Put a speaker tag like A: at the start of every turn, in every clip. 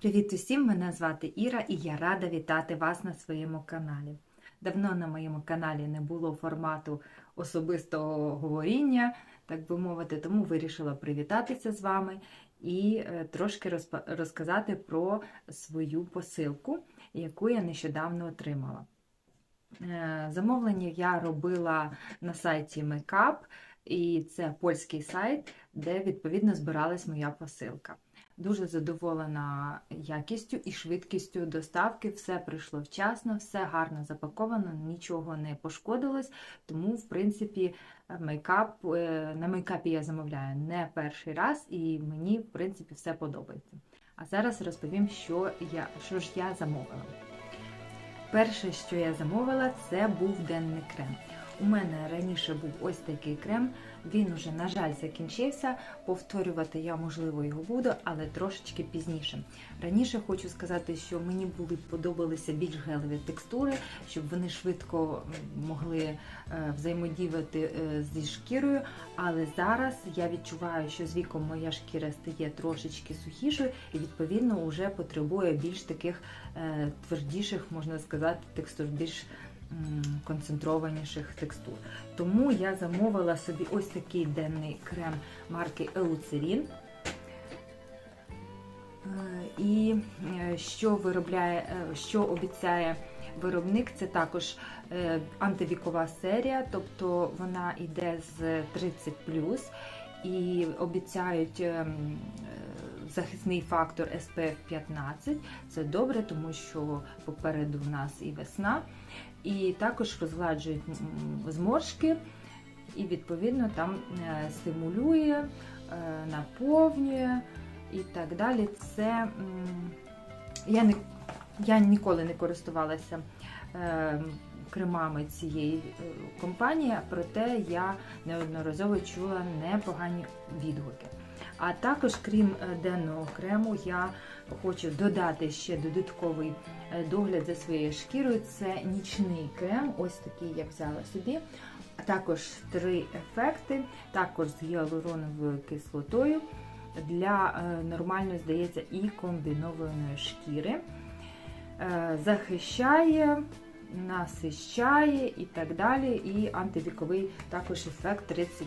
A: Привіт усім! Мене звати Іра і я рада вітати вас на своєму каналі. Давно на моєму каналі не було формату особистого говоріння, так би мовити, тому вирішила привітатися з вами і е, трошки розказати про свою посилку, яку я нещодавно отримала. Е, Замовлення я робила на сайті Makeup, і це польський сайт, де відповідно збиралась моя посилка. Дуже задоволена якістю і швидкістю доставки. Все прийшло вчасно, все гарно запаковано, нічого не пошкодилось. Тому, в принципі, мейкап е, на мейкапі я замовляю не перший раз, і мені, в принципі, все подобається. А зараз розповім, що я що ж я замовила. Перше, що я замовила, це був денний крем. У мене раніше був ось такий крем. Він уже, на жаль, закінчився. Повторювати я, можливо, його буду, але трошечки пізніше. Раніше хочу сказати, що мені були подобалися більш гелеві текстури, щоб вони швидко могли е, взаємодіяти е, зі шкірою. Але зараз я відчуваю, що з віком моя шкіра стає трошечки сухішою і відповідно вже потребує більш таких е, твердіших, можна сказати, текстур, більш концентрованіших текстур. Тому я замовила собі ось такий денний крем марки Eucerin. Е, І е, що виробляє, е, що обіцяє виробник, це також антивікова серія, тобто вона йде з 30 і обіцяють ем, захисний фактор SPF 15. Це добре, тому що попереду в нас і весна, і також розгладжують зморшки, і відповідно там е, стимулює, е, наповнює і так далі. Це я не я ніколи не користувалася е, кремами цієї компанії, проте я неодноразово чула непогані відгуки. А також, крім е, денного крему, я хочу додати ще додатковий е, догляд за своєю шкірою. Це нічний крем, ось такий я взяла собі. Також три ефекти, також з гіалуроновою кислотою для е, нормальної, здається, і комбінованої шкіри. Захищає, насищає і так далі. І антивіковий також ефект 30.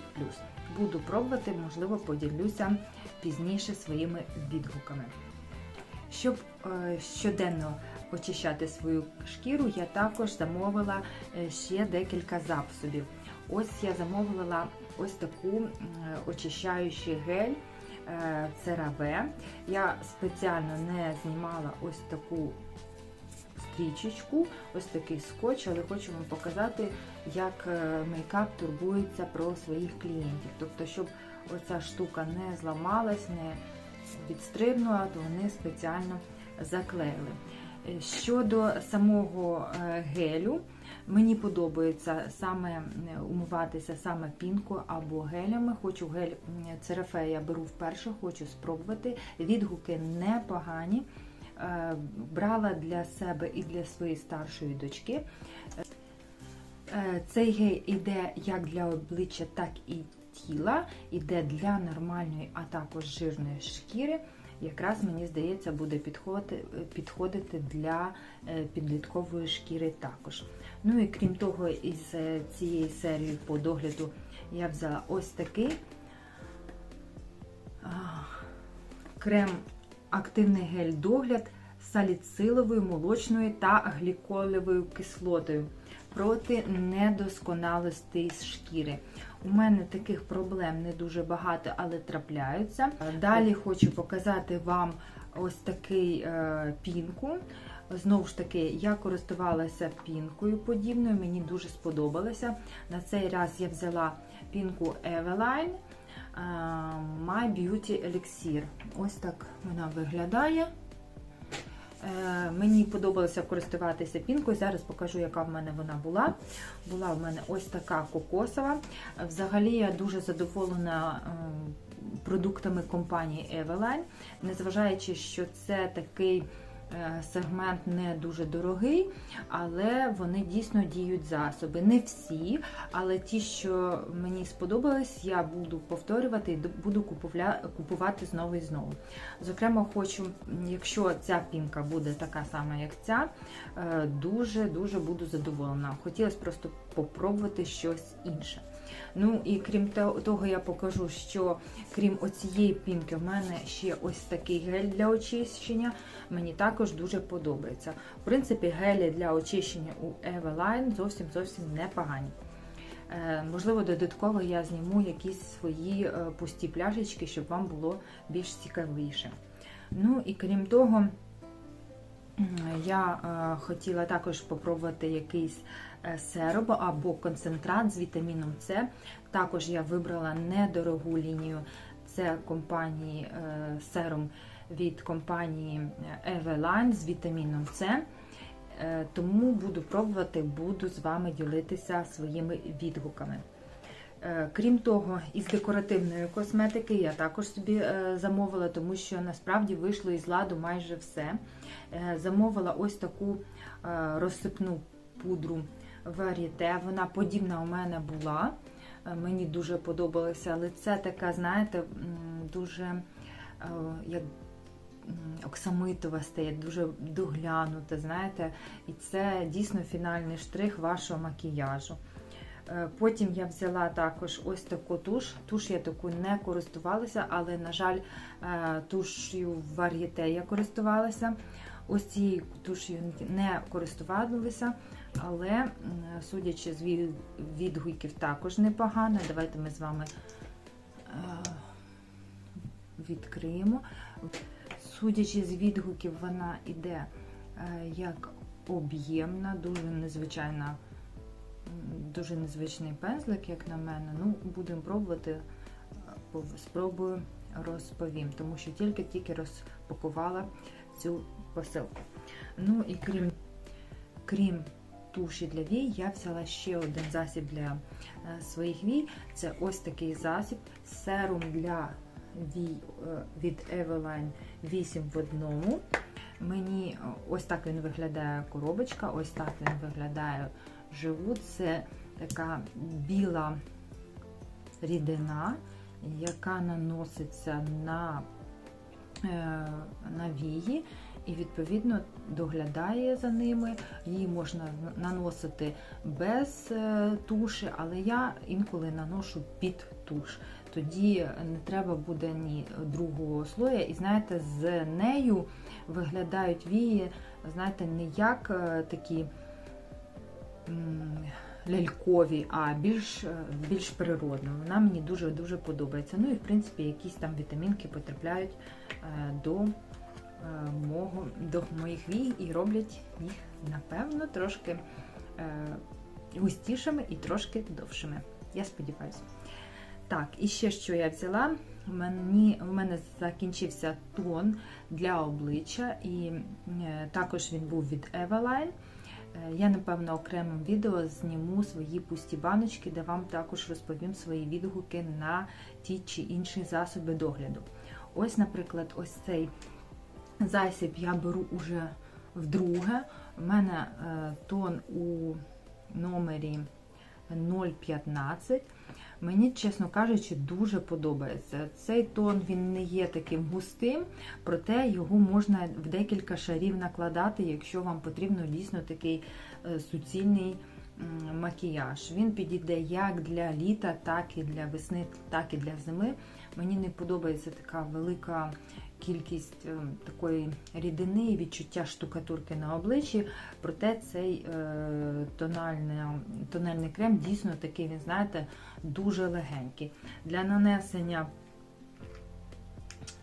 A: Буду пробувати, можливо, поділюся пізніше своїми відгуками. Щоб е, щоденно очищати свою шкіру, я також замовила е, ще декілька засобів. Ось я замовила ось таку очищаючий гель е, CeraVe. Я спеціально не знімала ось таку стрічечку, ось такий скотч, але хочу вам показати, як е, мейкап турбується про своїх клієнтів. Тобто, щоб оця штука не зламалась, не відстрибнула, то вони спеціально заклеїли. Е, Щодо самого е, гелю, мені подобається саме умиватися саме пінкою або гелями. Хочу гель Церафе я беру вперше, хочу спробувати. Відгуки непогані. Е, Брала для себе і для своєї старшої дочки. Е, Цей гель іде як для обличчя, так і тіла, іде для нормальної, а також жирної шкіри. Якраз мені здається, буде підходити, для е, підліткової шкіри також. Ну і крім того, із цієї серії по догляду я взяла ось такий крем активний гель догляд з саліциловою, молочною та гліколевою кислотою проти недосконалостей шкіри. У мене таких проблем не дуже багато, але трапляються. Далі хочу показати вам ось такий е, пінку. Знову ж таки, я користувалася пінкою подібною, мені дуже сподобалося. На цей раз я взяла пінку Eveline My Beauty Elixir. Ось так вона виглядає. Е, Мені подобалося користуватися пінкою. Зараз покажу, яка в мене вона була. Була в мене ось така кокосова. Взагалі я дуже задоволена ем, продуктами компанії Eveline, незважаючи, що це такий е, сегмент не дуже дорогий, але вони дійсно діють засоби. Не всі, але ті, що мені сподобались, я буду повторювати і буду купувати знову і знову. Зокрема, хочу, якщо ця пінка буде така сама, як ця, е, дуже-дуже буду задоволена. Хотілося просто попробувати щось інше. Ну і крім того, я покажу, що крім оцієї пінки, в мене ще ось такий гель для очищення. Мені також дуже подобається. В принципі, гелі для очищення у Eveline зовсім зовсім непогані. Е, Можливо, додатково я зніму якісь свої е, пусті пляшечки, щоб вам було більш цікавіше. Ну і крім того, я е, хотіла також попробувати якийсь е, серум або концентрат з вітаміном С. Також я вибрала недорогу лінію. Це компанії е, серум від компанії Eveline з вітаміном С. Тому буду пробувати, буду з вами ділитися своїми відгуками. Е, Крім того, із декоративної косметики я також собі е, замовила, тому що насправді вийшло із ладу майже все. Е, Замовила ось таку розсипну пудру Varieté. Вона подібна у мене була. Мені дуже подобалося, але це така, знаєте, дуже як оксамитова стає, дуже доглянута, знаєте, і це дійсно фінальний штрих вашого макіяжу. Е, Потім я взяла також ось таку туш. Туш я таку не користувалася, але, на жаль, е, туш'ю Varieté я користувалася. Ось цією туш'ю не користувалася, але, судячи з відгуків, також непогано. Давайте ми з вами е, відкриємо. Судячи з відгуків, вона іде е, як об'ємна, дуже незвичайна, дуже незвичний пензлик, як на мене. Ну, будемо пробувати, е, спробую розповім, тому що тільки-тільки розпакувала цю посилку. Ну і крім, крім туші для вій, я взяла ще один засіб для е, своїх вій. Це ось такий засіб, серум для вій е, від Eveline 8 в одному. Мені ось так він виглядає коробочка, ось так він виглядає живу. Це така біла рідина, яка наноситься на, е, на вії і відповідно доглядає за ними. Її можна наносити без е, туші, але я інколи наношу під туш. Тоді не треба буде ні другого слоя. І знаєте, з нею виглядають вії, знаєте, не як е, такі лялькові, а більш, е, більш природно. Вона мені дуже-дуже подобається. Ну і в принципі якісь там вітамінки потрапляють е, до, е, мого, до моїх вій і роблять їх, напевно, трошки густішими і трошки довшими. Я сподіваюся. Так, і ще що я взяла. Мені, в мене закінчився тон для обличчя, і також він був від Eveline. Е, Я, напевно, окремим відео зніму свої пусті баночки, де вам також розповім свої відгуки на ті чи інші засоби догляду. Ось, наприклад, ось цей засіб я беру уже вдруге. У мене е, тон у номері 0,15. Мені, чесно кажучи, дуже подобається. Цей тон він не є таким густим, проте його можна в декілька шарів накладати, якщо вам потрібно дійсно такий е, суцільний макіяж. Він підійде як для літа, так і для весни, так і для зими. Мені не подобається така велика кількість е, такої рідини і відчуття штукатурки на обличчі. Проте цей е, тональний, тональний крем дійсно такий, він знаєте, дуже легенький. Для нанесення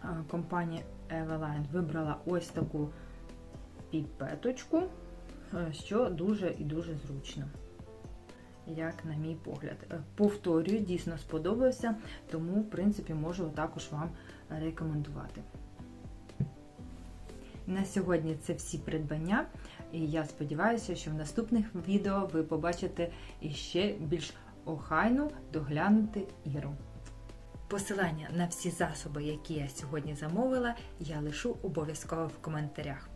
A: е, компанія Eveline вибрала ось таку піпеточку, що дуже і дуже зручно. Як на мій погляд. Повторюю, дійсно сподобався, тому, в принципі, можу також вам рекомендувати. На сьогодні це всі придбання, і я сподіваюся, що в наступних відео ви побачите іще більш охайну доглянути іру. Посилання на всі засоби, які я сьогодні замовила, я лишу обов'язково в коментарях.